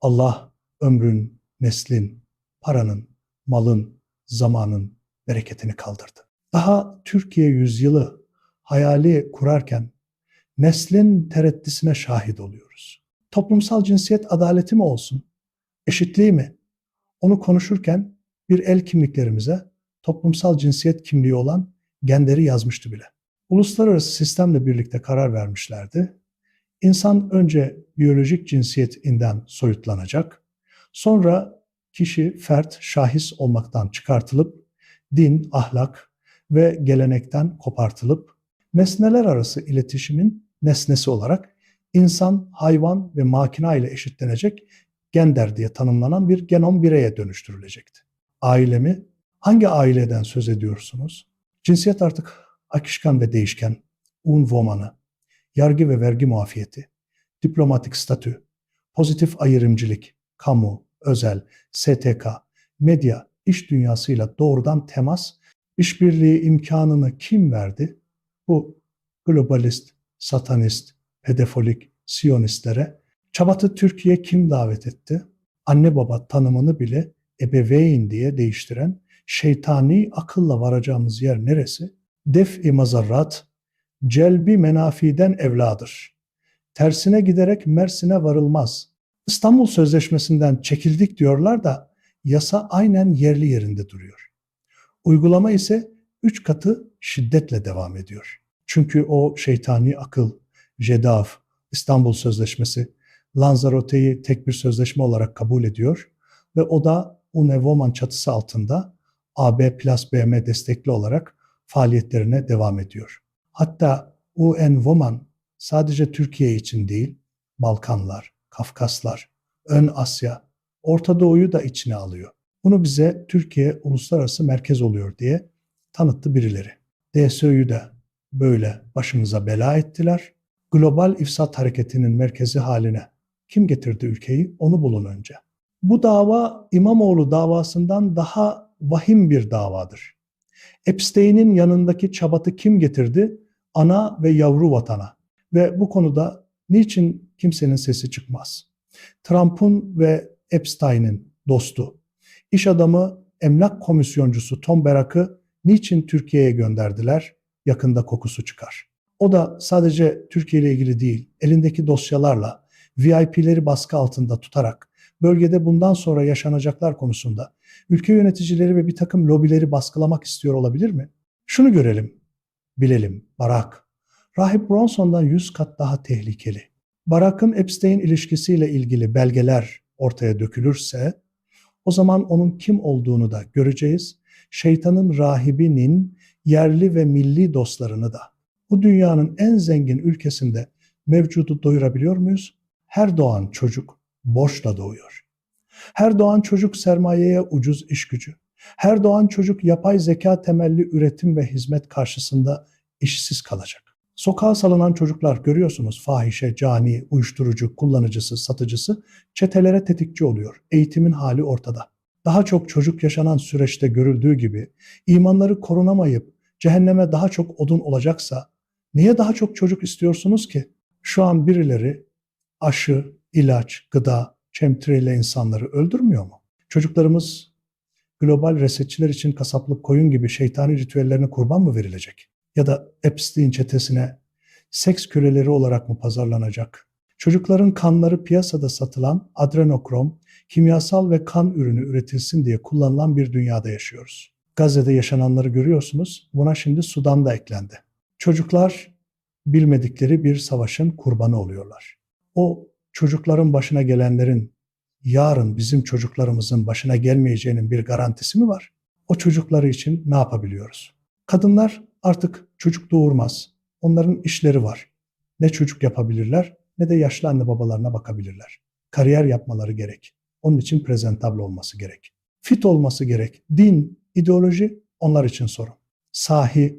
Allah ömrün, neslin, paranın, malın, zamanın bereketini kaldırdı. Daha Türkiye yüzyılı hayali kurarken neslin tereddüsüne şahit oluyoruz. Toplumsal cinsiyet adaleti mi olsun? Eşitliği mi? Onu konuşurken bir el kimliklerimize toplumsal cinsiyet kimliği olan genderi yazmıştı bile. Uluslararası sistemle birlikte karar vermişlerdi. İnsan önce biyolojik cinsiyetinden soyutlanacak, sonra kişi, fert, şahis olmaktan çıkartılıp din, ahlak ve gelenekten kopartılıp nesneler arası iletişimin nesnesi olarak insan, hayvan ve makina ile eşitlenecek gender diye tanımlanan bir genom bireye dönüştürülecekti. Ailemi hangi aileden söz ediyorsunuz? Cinsiyet artık akışkan ve değişken, un woman'ı, yargı ve vergi muafiyeti, diplomatik statü, pozitif ayrımcılık, kamu, özel, STK, medya, iş dünyasıyla doğrudan temas, işbirliği imkanını kim verdi? Bu globalist, satanist, pedofilik, siyonistlere Çabat'ı Türkiye kim davet etti? Anne baba tanımını bile ebeveyn diye değiştiren şeytani akılla varacağımız yer neresi? Def-i mazarrat, celbi menafiden evladır. Tersine giderek Mersin'e varılmaz. İstanbul Sözleşmesi'nden çekildik diyorlar da yasa aynen yerli yerinde duruyor. Uygulama ise üç katı şiddetle devam ediyor. Çünkü o şeytani akıl, JEDAV, İstanbul Sözleşmesi, Lanzarote'yi tek bir sözleşme olarak kabul ediyor ve o da UNEVOMAN çatısı altında AB plus BM destekli olarak faaliyetlerine devam ediyor. Hatta UN Woman sadece Türkiye için değil, Balkanlar, Kafkaslar, Ön Asya, Orta Doğu'yu da içine alıyor. Bunu bize Türkiye uluslararası merkez oluyor diye tanıttı birileri. DSÖ'yü de böyle başımıza bela ettiler. Global ifsat hareketinin merkezi haline kim getirdi ülkeyi? Onu bulun önce. Bu dava İmamoğlu davasından daha vahim bir davadır. Epstein'in yanındaki çabatı kim getirdi? Ana ve yavru vatana. Ve bu konuda niçin kimsenin sesi çıkmaz? Trump'un ve Epstein'in dostu, iş adamı emlak komisyoncusu Tom Berak'ı niçin Türkiye'ye gönderdiler? Yakında kokusu çıkar. O da sadece Türkiye ile ilgili değil, elindeki dosyalarla VIP'leri baskı altında tutarak bölgede bundan sonra yaşanacaklar konusunda ülke yöneticileri ve bir takım lobileri baskılamak istiyor olabilir mi? Şunu görelim, bilelim, Barak. Rahip Bronson'dan 100 kat daha tehlikeli. Barak'ın Epstein ilişkisiyle ilgili belgeler ortaya dökülürse o zaman onun kim olduğunu da göreceğiz. Şeytanın rahibinin yerli ve milli dostlarını da. Bu dünyanın en zengin ülkesinde mevcudu doyurabiliyor muyuz? Her doğan çocuk borçla doğuyor. Her doğan çocuk sermayeye ucuz iş gücü. Her doğan çocuk yapay zeka temelli üretim ve hizmet karşısında işsiz kalacak. Sokağa salınan çocuklar görüyorsunuz fahişe, cani, uyuşturucu, kullanıcısı, satıcısı çetelere tetikçi oluyor. Eğitimin hali ortada. Daha çok çocuk yaşanan süreçte görüldüğü gibi imanları korunamayıp cehenneme daha çok odun olacaksa niye daha çok çocuk istiyorsunuz ki? Şu an birileri aşı, ilaç, gıda, çemtireyle insanları öldürmüyor mu? Çocuklarımız global resetçiler için kasaplık koyun gibi şeytani ritüellerine kurban mı verilecek? Ya da Epstein çetesine seks köleleri olarak mı pazarlanacak? Çocukların kanları piyasada satılan adrenokrom, kimyasal ve kan ürünü üretilsin diye kullanılan bir dünyada yaşıyoruz. Gazze'de yaşananları görüyorsunuz. Buna şimdi Sudan da eklendi. Çocuklar bilmedikleri bir savaşın kurbanı oluyorlar. O çocukların başına gelenlerin yarın bizim çocuklarımızın başına gelmeyeceğinin bir garantisi mi var? O çocukları için ne yapabiliyoruz? Kadınlar artık çocuk doğurmaz. Onların işleri var. Ne çocuk yapabilirler ne de yaşlı anne babalarına bakabilirler. Kariyer yapmaları gerek. Onun için prezentable olması gerek. Fit olması gerek. Din, ideoloji onlar için sorun. Sahi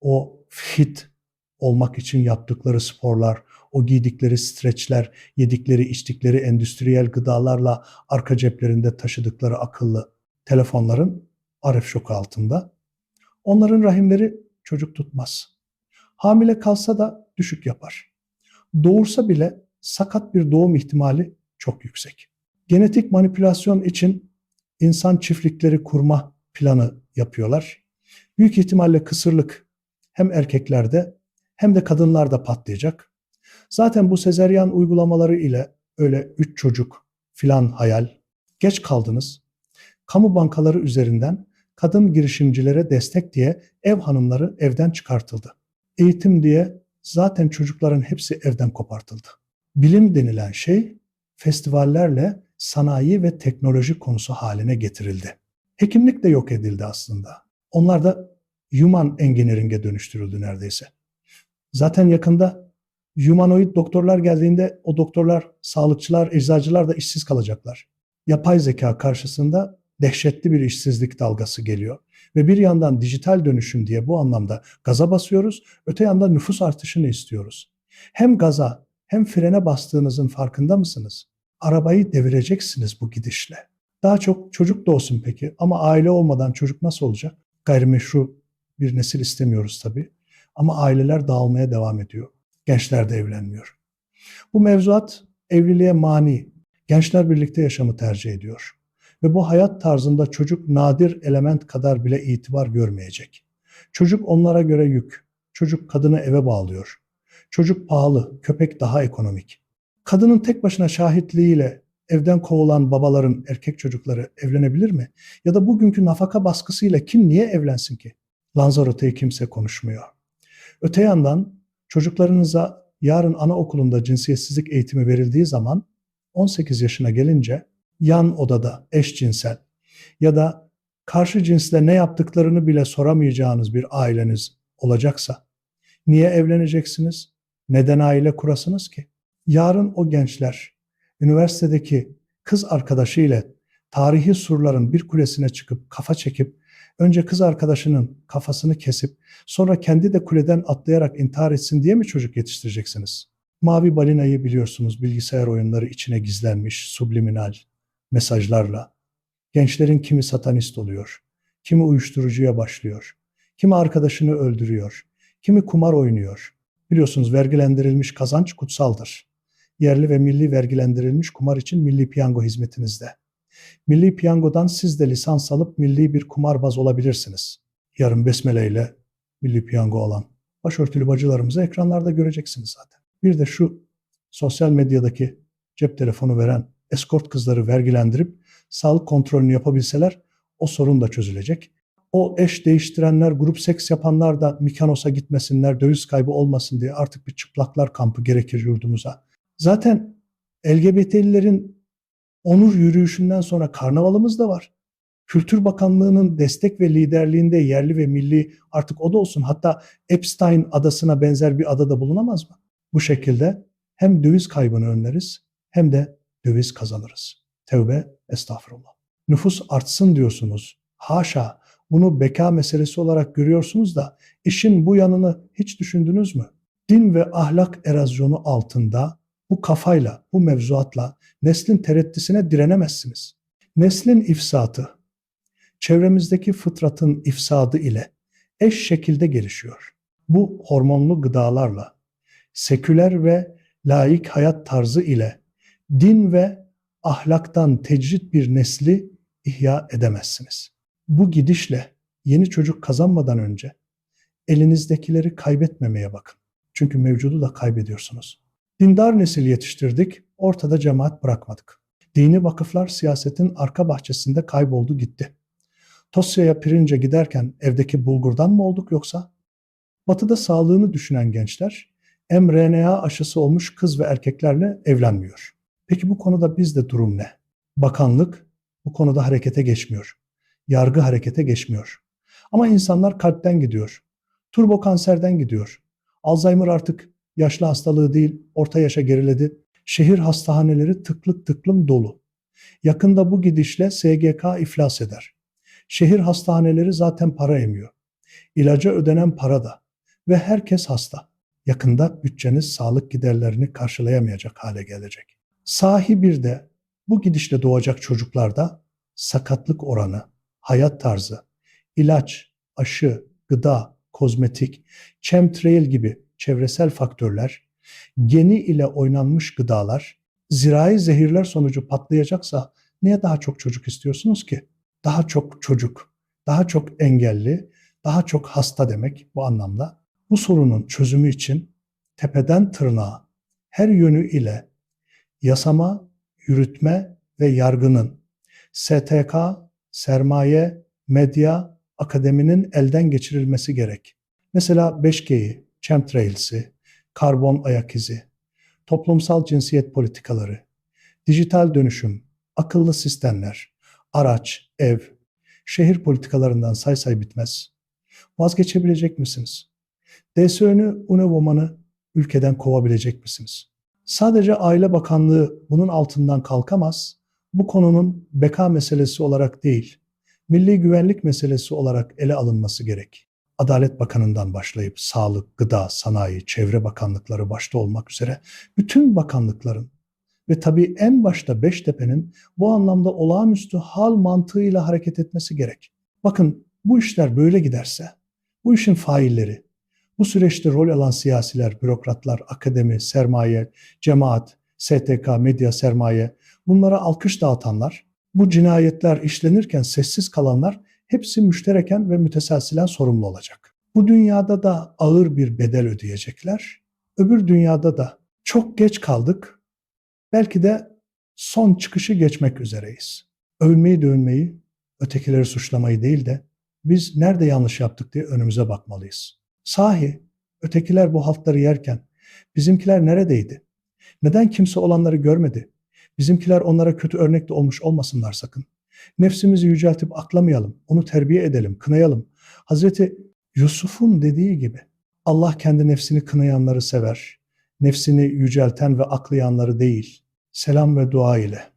o fit olmak için yaptıkları sporlar, o giydikleri streçler, yedikleri içtikleri endüstriyel gıdalarla arka ceplerinde taşıdıkları akıllı telefonların aref şoku altında. Onların rahimleri çocuk tutmaz. Hamile kalsa da düşük yapar. Doğursa bile sakat bir doğum ihtimali çok yüksek. Genetik manipülasyon için insan çiftlikleri kurma planı yapıyorlar. Büyük ihtimalle kısırlık hem erkeklerde hem de kadınlarda patlayacak. Zaten bu sezeryan uygulamaları ile öyle üç çocuk filan hayal. Geç kaldınız. Kamu bankaları üzerinden kadın girişimcilere destek diye ev hanımları evden çıkartıldı. Eğitim diye zaten çocukların hepsi evden kopartıldı. Bilim denilen şey festivallerle sanayi ve teknoloji konusu haline getirildi. Hekimlik de yok edildi aslında. Onlar da human engineering'e dönüştürüldü neredeyse. Zaten yakında humanoid doktorlar geldiğinde o doktorlar, sağlıkçılar, eczacılar da işsiz kalacaklar. Yapay zeka karşısında dehşetli bir işsizlik dalgası geliyor. Ve bir yandan dijital dönüşüm diye bu anlamda gaza basıyoruz, öte yandan nüfus artışını istiyoruz. Hem gaza hem frene bastığınızın farkında mısınız? Arabayı devireceksiniz bu gidişle. Daha çok çocuk da olsun peki ama aile olmadan çocuk nasıl olacak? Gayrimeşru bir nesil istemiyoruz tabii. Ama aileler dağılmaya devam ediyor. Gençler de evlenmiyor. Bu mevzuat evliliğe mani. Gençler birlikte yaşamı tercih ediyor. Ve bu hayat tarzında çocuk nadir element kadar bile itibar görmeyecek. Çocuk onlara göre yük. Çocuk kadını eve bağlıyor. Çocuk pahalı, köpek daha ekonomik. Kadının tek başına şahitliğiyle evden kovulan babaların erkek çocukları evlenebilir mi? Ya da bugünkü nafaka baskısıyla kim niye evlensin ki? Lanzarote'yi kimse konuşmuyor. Öte yandan çocuklarınıza yarın anaokulunda cinsiyetsizlik eğitimi verildiği zaman 18 yaşına gelince yan odada eşcinsel ya da karşı cinsle ne yaptıklarını bile soramayacağınız bir aileniz olacaksa niye evleneceksiniz? Neden aile kurasınız ki? Yarın o gençler üniversitedeki kız arkadaşı ile tarihi surların bir kulesine çıkıp kafa çekip önce kız arkadaşının kafasını kesip sonra kendi de kuleden atlayarak intihar etsin diye mi çocuk yetiştireceksiniz? Mavi balinayı biliyorsunuz bilgisayar oyunları içine gizlenmiş subliminal mesajlarla. Gençlerin kimi satanist oluyor, kimi uyuşturucuya başlıyor, kimi arkadaşını öldürüyor, kimi kumar oynuyor. Biliyorsunuz vergilendirilmiş kazanç kutsaldır. Yerli ve milli vergilendirilmiş kumar için milli piyango hizmetinizde. Milli piyangodan siz de lisans alıp milli bir kumarbaz olabilirsiniz. Yarın besmele ile milli piyango olan başörtülü bacılarımızı ekranlarda göreceksiniz zaten. Bir de şu sosyal medyadaki cep telefonu veren eskort kızları vergilendirip sağlık kontrolünü yapabilseler o sorun da çözülecek. O eş değiştirenler, grup seks yapanlar da Mikanos'a gitmesinler, döviz kaybı olmasın diye artık bir çıplaklar kampı gerekir yurdumuza. Zaten LGBT'lilerin onur yürüyüşünden sonra karnavalımız da var. Kültür Bakanlığı'nın destek ve liderliğinde yerli ve milli artık o da olsun. Hatta Epstein adasına benzer bir adada bulunamaz mı? Bu şekilde hem döviz kaybını önleriz hem de döviz kazanırız. Tevbe, estağfurullah. Nüfus artsın diyorsunuz. Haşa, bunu beka meselesi olarak görüyorsunuz da işin bu yanını hiç düşündünüz mü? Din ve ahlak erozyonu altında bu kafayla, bu mevzuatla neslin tereddüsüne direnemezsiniz. Neslin ifsatı, çevremizdeki fıtratın ifsadı ile eş şekilde gelişiyor. Bu hormonlu gıdalarla, seküler ve laik hayat tarzı ile din ve ahlaktan tecrit bir nesli ihya edemezsiniz. Bu gidişle yeni çocuk kazanmadan önce elinizdekileri kaybetmemeye bakın. Çünkü mevcudu da kaybediyorsunuz. Dindar nesil yetiştirdik, ortada cemaat bırakmadık. Dini vakıflar siyasetin arka bahçesinde kayboldu gitti. Tosya'ya pirince giderken evdeki bulgurdan mı olduk yoksa? Batı'da sağlığını düşünen gençler mRNA aşısı olmuş kız ve erkeklerle evlenmiyor. Peki bu konuda bizde durum ne? Bakanlık bu konuda harekete geçmiyor. Yargı harekete geçmiyor. Ama insanlar kalpten gidiyor. Turbo kanserden gidiyor. Alzheimer artık yaşlı hastalığı değil, orta yaşa geriledi. Şehir hastaneleri tıklık tıklım dolu. Yakında bu gidişle SGK iflas eder. Şehir hastaneleri zaten para emiyor. İlaca ödenen para da ve herkes hasta. Yakında bütçeniz sağlık giderlerini karşılayamayacak hale gelecek. Sahi bir de bu gidişle doğacak çocuklarda sakatlık oranı, hayat tarzı, ilaç, aşı, gıda, kozmetik, chemtrail gibi çevresel faktörler, geni ile oynanmış gıdalar, zirai zehirler sonucu patlayacaksa niye daha çok çocuk istiyorsunuz ki? Daha çok çocuk, daha çok engelli, daha çok hasta demek bu anlamda. Bu sorunun çözümü için tepeden tırnağa her yönü ile yasama, yürütme ve yargının STK, sermaye, medya, akademinin elden geçirilmesi gerek. Mesela 5G'yi, chemtrails'i, karbon ayak izi, toplumsal cinsiyet politikaları, dijital dönüşüm, akıllı sistemler, araç, ev, şehir politikalarından say say bitmez. Vazgeçebilecek misiniz? DSÖ'nü, UNEVOMAN'ı ülkeden kovabilecek misiniz? Sadece Aile Bakanlığı bunun altından kalkamaz. Bu konunun beka meselesi olarak değil, milli güvenlik meselesi olarak ele alınması gerek. Adalet Bakanı'ndan başlayıp sağlık, gıda, sanayi, çevre bakanlıkları başta olmak üzere bütün bakanlıkların ve tabii en başta Beştepe'nin bu anlamda olağanüstü hal mantığıyla hareket etmesi gerek. Bakın bu işler böyle giderse, bu işin failleri, bu süreçte rol alan siyasiler, bürokratlar, akademi, sermaye, cemaat, STK, medya, sermaye, bunlara alkış dağıtanlar, bu cinayetler işlenirken sessiz kalanlar hepsi müştereken ve müteselsilen sorumlu olacak. Bu dünyada da ağır bir bedel ödeyecekler. Öbür dünyada da çok geç kaldık. Belki de son çıkışı geçmek üzereyiz. Övünmeyi dövünmeyi, ötekileri suçlamayı değil de biz nerede yanlış yaptık diye önümüze bakmalıyız. Sahi ötekiler bu haltları yerken bizimkiler neredeydi? Neden kimse olanları görmedi? Bizimkiler onlara kötü örnek de olmuş olmasınlar sakın. Nefsimizi yüceltip aklamayalım, onu terbiye edelim, kınayalım. Hazreti Yusuf'un dediği gibi Allah kendi nefsini kınayanları sever. Nefsini yücelten ve aklayanları değil. Selam ve dua ile.